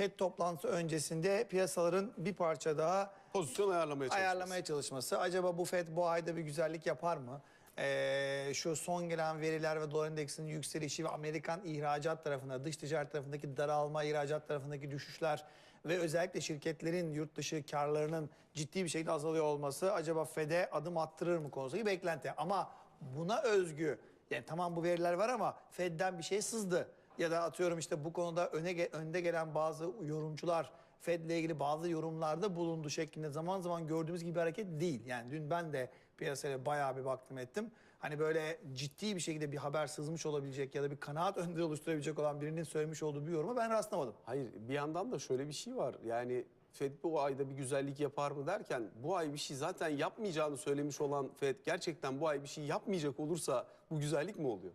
FED toplantısı öncesinde piyasaların bir parça daha Pozisyon ayarlamaya çalışması. ayarlamaya çalışması. Acaba bu FED bu ayda bir güzellik yapar mı? Ee, şu son gelen veriler ve dolar endeksinin yükselişi ve Amerikan ihracat tarafında, dış ticaret tarafındaki daralma, ihracat tarafındaki düşüşler ve özellikle şirketlerin yurt dışı karlarının ciddi bir şekilde azalıyor olması acaba FED'e adım attırır mı konusundaki beklenti. Ama buna özgü, yani tamam bu veriler var ama FED'den bir şey sızdı. Ya da atıyorum işte bu konuda öne önde gelen bazı yorumcular Fed'le ilgili bazı yorumlarda bulundu şeklinde zaman zaman gördüğümüz gibi hareket değil. Yani dün ben de piyasaya bayağı bir baktım ettim. Hani böyle ciddi bir şekilde bir haber sızmış olabilecek ya da bir kanaat önderi oluşturabilecek olan birinin söylemiş olduğu bir yoruma ben rastlamadım. Hayır bir yandan da şöyle bir şey var. Yani Fed bu ayda bir güzellik yapar mı derken bu ay bir şey zaten yapmayacağını söylemiş olan Fed gerçekten bu ay bir şey yapmayacak olursa bu güzellik mi oluyor?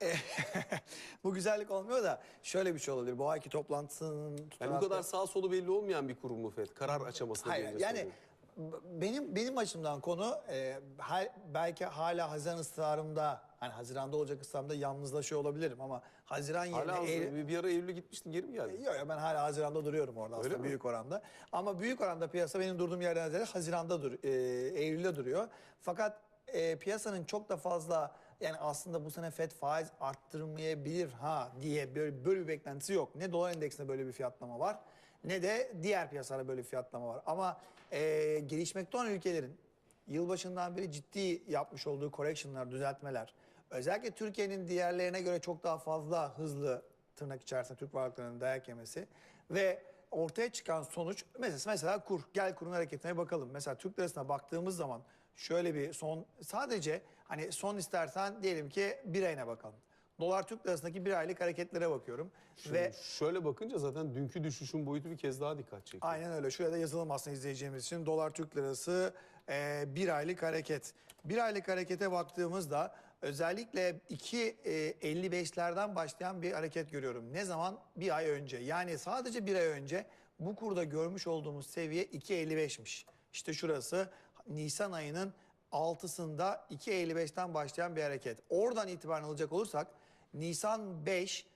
bu güzellik olmuyor da şöyle bir şey olabilir. Bu ayki toplantısının Yani bu kadar sağ solu belli olmayan bir kurum mu Fed? Karar aşamasında Hayır yani soruyorum. benim benim açımdan konu e, ha- belki hala Haziran ısrarımda hani Haziran'da olacak ısrarımda yalnızlaşıyor olabilirim ama Haziran yerine Hala Eylül- bir, bir ara Eylül'e gitmiştin geri mi geldin? Yok ya ben hala Haziran'da duruyorum orada aslında mi? büyük oranda. Ama büyük oranda piyasa benim durduğum yerden ziyade Haziran'da dur, e, Eylül'de duruyor. Fakat e, piyasanın çok da fazla yani aslında bu sene FED faiz arttırmayabilir ha diye böyle, böyle bir beklentisi yok. Ne dolar endeksinde böyle bir fiyatlama var ne de diğer piyasalarda böyle bir fiyatlama var. Ama e, gelişmekte olan ülkelerin yılbaşından beri ciddi yapmış olduğu correction'lar, düzeltmeler özellikle Türkiye'nin diğerlerine göre çok daha fazla hızlı tırnak içerisinde Türk varlıklarının dayak yemesi ve ortaya çıkan sonuç mesela, mesela kur. Gel kurun hareketine bakalım. Mesela Türk lirasına baktığımız zaman şöyle bir son sadece hani son istersen diyelim ki bir ayına bakalım. Dolar Türk lirasındaki bir aylık hareketlere bakıyorum Şimdi ve şöyle bakınca zaten dünkü düşüşün boyutu bir kez daha dikkat çekiyor. Aynen öyle. Şuraya da yazalım aslında izleyeceğimiz için. Dolar Türk Lirası e, bir aylık hareket. Bir aylık harekete baktığımızda özellikle 2.55'lerden başlayan bir hareket görüyorum. Ne zaman? Bir ay önce. Yani sadece bir ay önce bu kurda görmüş olduğumuz seviye 2.55'miş. İşte şurası Nisan ayının 6'sında 2.55'ten başlayan bir hareket. Oradan itibaren alacak olursak Nisan 5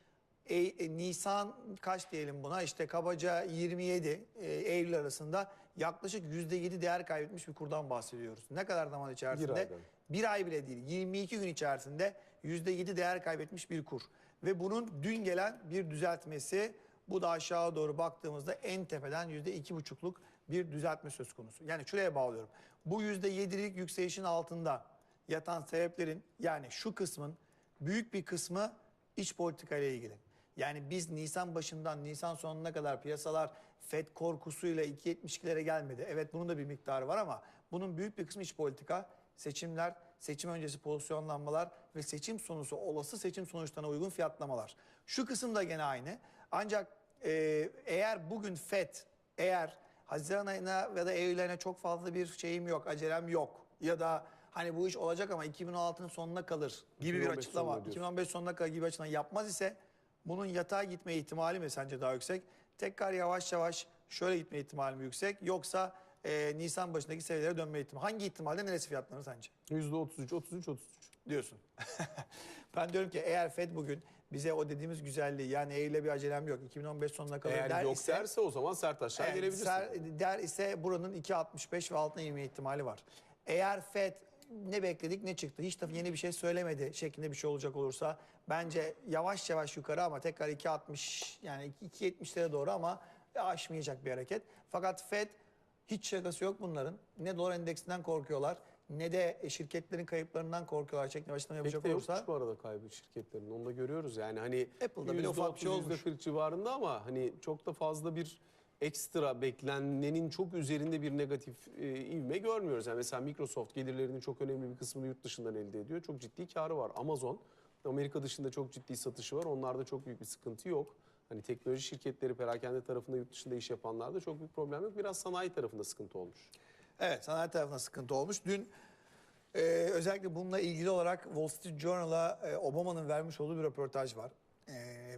e, e, Nisan kaç diyelim buna işte kabaca 27 e, Eylül arasında yaklaşık %7 değer kaybetmiş bir kurdan bahsediyoruz. Ne kadar zaman içerisinde? Bir aydan. Bir ay bile değil 22 gün içerisinde %7 değer kaybetmiş bir kur. Ve bunun dün gelen bir düzeltmesi bu da aşağı doğru baktığımızda en tepeden %2,5'luk bir düzeltme söz konusu. Yani şuraya bağlıyorum. Bu %7'lik yükselişin altında yatan sebeplerin yani şu kısmın büyük bir kısmı iç politika ile ilgili. Yani biz Nisan başından Nisan sonuna kadar piyasalar FED korkusuyla 2.72'lere gelmedi. Evet bunun da bir miktarı var ama bunun büyük bir kısmı iç politika, seçimler, seçim öncesi pozisyonlanmalar ve seçim sonucu olası seçim sonuçlarına uygun fiyatlamalar. Şu kısım da gene aynı. Ancak e, eğer bugün FED eğer Haziran ayına ya da Eylül ayına çok fazla bir şeyim yok, acelem yok ya da hani bu iş olacak ama 2016'nın sonuna kalır gibi bir 2015 açıklama, sonuna diyorsun. 2015 sonuna kadar gibi açıklama yapmaz ise bunun yatay gitme ihtimali mi sence daha yüksek? Tekrar yavaş yavaş şöyle gitme ihtimali mi yüksek? Yoksa e, Nisan başındaki seviyelere dönme ihtimali. Hangi ihtimalde neresi fiyatlanır sence? %33, 33, 33. Diyorsun. ben diyorum ki eğer Fed bugün bize o dediğimiz güzelliği yani Eylül'e bir acelem yok 2015 sonuna kadar Eğer der yok ise, derse o zaman sert aşağı Evet, gelebilirsin. ser- der ise buranın 2.65 ve altına inme ihtimali var. Eğer FED ne bekledik ne çıktı hiç de yeni bir şey söylemedi şeklinde bir şey olacak olursa bence yavaş yavaş yukarı ama tekrar 2.60 yani 2.70'lere doğru ama aşmayacak bir hareket. Fakat FED hiç şakası yok bunların. Ne dolar endeksinden korkuyorlar ne de şirketlerin kayıplarından korkuyorlar şeklinde açıklama yapacak Pek de olursa. yokmuş bu arada kaybı şirketlerin. Onu da görüyoruz. Yani hani Apple'da bile ufak bir şey olmuş. %40 civarında ama hani çok da fazla bir ekstra beklenenin çok üzerinde bir negatif e, ivme görmüyoruz. Yani mesela Microsoft gelirlerinin çok önemli bir kısmını yurt dışından elde ediyor. Çok ciddi karı var. Amazon Amerika dışında çok ciddi satışı var. Onlarda çok büyük bir sıkıntı yok. Hani teknoloji şirketleri perakende tarafında yurt dışında iş yapanlarda çok büyük problem yok. Biraz sanayi tarafında sıkıntı olmuş. Evet sanayi tarafında sıkıntı olmuş. Dün e, özellikle bununla ilgili olarak Wall Street Journal'a e, Obama'nın vermiş olduğu bir röportaj var. E,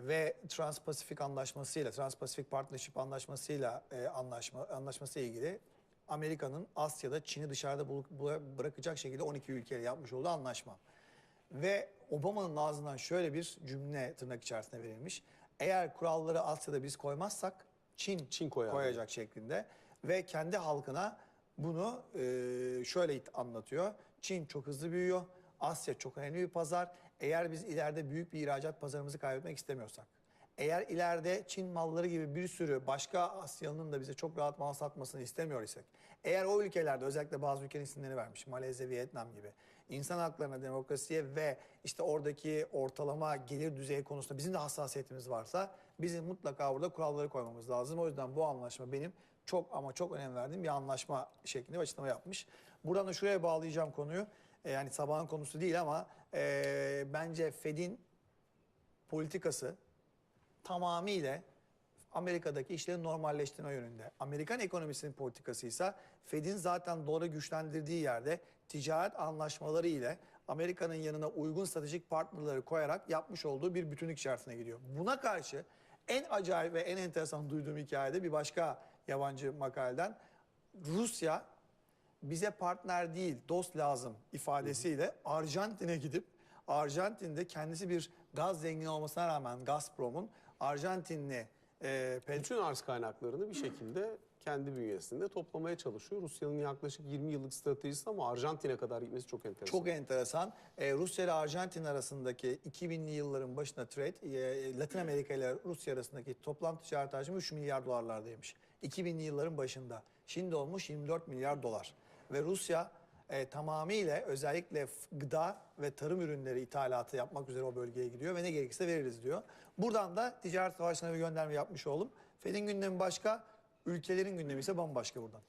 ve Trans-Pasifik anlaşmasıyla, Trans-Pasifik Partnership anlaşmasıyla e, anlaşma anlaşması ilgili Amerika'nın Asya'da Çin'i dışarıda bırakacak şekilde 12 ülkeyle yapmış olduğu anlaşma. Ve Obama'nın ağzından şöyle bir cümle tırnak içerisinde verilmiş. Eğer kuralları Asya'da biz koymazsak Çin, Çin koyar. koyacak şeklinde ve kendi halkına bunu e, şöyle anlatıyor. Çin çok hızlı büyüyor. Asya çok önemli bir pazar. Eğer biz ileride büyük bir ihracat pazarımızı kaybetmek istemiyorsak. Eğer ileride Çin malları gibi bir sürü başka Asyalı'nın da bize çok rahat mal satmasını istemiyor isek. Eğer o ülkelerde özellikle bazı ülkenin isimlerini vermiş. Malezya, Vietnam gibi. insan haklarına, demokrasiye ve işte oradaki ortalama gelir düzeyi konusunda bizim de hassasiyetimiz varsa bizim mutlaka burada kuralları koymamız lazım. O yüzden bu anlaşma benim çok ama çok önem verdiğim bir anlaşma şeklinde bir açıklama yapmış. Buradan da şuraya bağlayacağım konuyu. E, yani sabahın konusu değil ama e, bence Fed'in politikası tamamıyla Amerika'daki işleri normalleştirme yönünde. Amerikan ekonomisinin politikası ise Fed'in zaten doları güçlendirdiği yerde ticaret anlaşmaları ile Amerika'nın yanına uygun stratejik partnerleri koyarak yapmış olduğu bir bütünlük içerisine gidiyor. Buna karşı en acayip ve en enteresan duyduğum hikayede bir başka yabancı makaleden Rusya bize partner değil dost lazım ifadesiyle Arjantin'e gidip Arjantin'de kendisi bir gaz zengini olmasına rağmen Gazprom'un Arjantinli e, pet- Bütün arz kaynaklarını bir şekilde kendi bünyesinde toplamaya çalışıyor. Rusya'nın yaklaşık 20 yıllık stratejisi ama Arjantin'e kadar gitmesi çok enteresan. çok enteresan. E, Rusya ile Arjantin arasındaki 2000'li yılların başında trade, e, Latin Amerika ile Rusya arasındaki toplam ticaret hacmi 3 milyar dolarlardaymış. 2000'li yılların başında. Şimdi olmuş 24 milyar dolar. Ve Rusya e, tamamıyla özellikle gıda ve tarım ürünleri ithalatı yapmak üzere o bölgeye gidiyor ve ne gerekirse veririz diyor. Buradan da ticaret savaşına bir gönderme yapmış oldum. Fed'in gündemi başka, ülkelerin gündemi ise bambaşka buradan.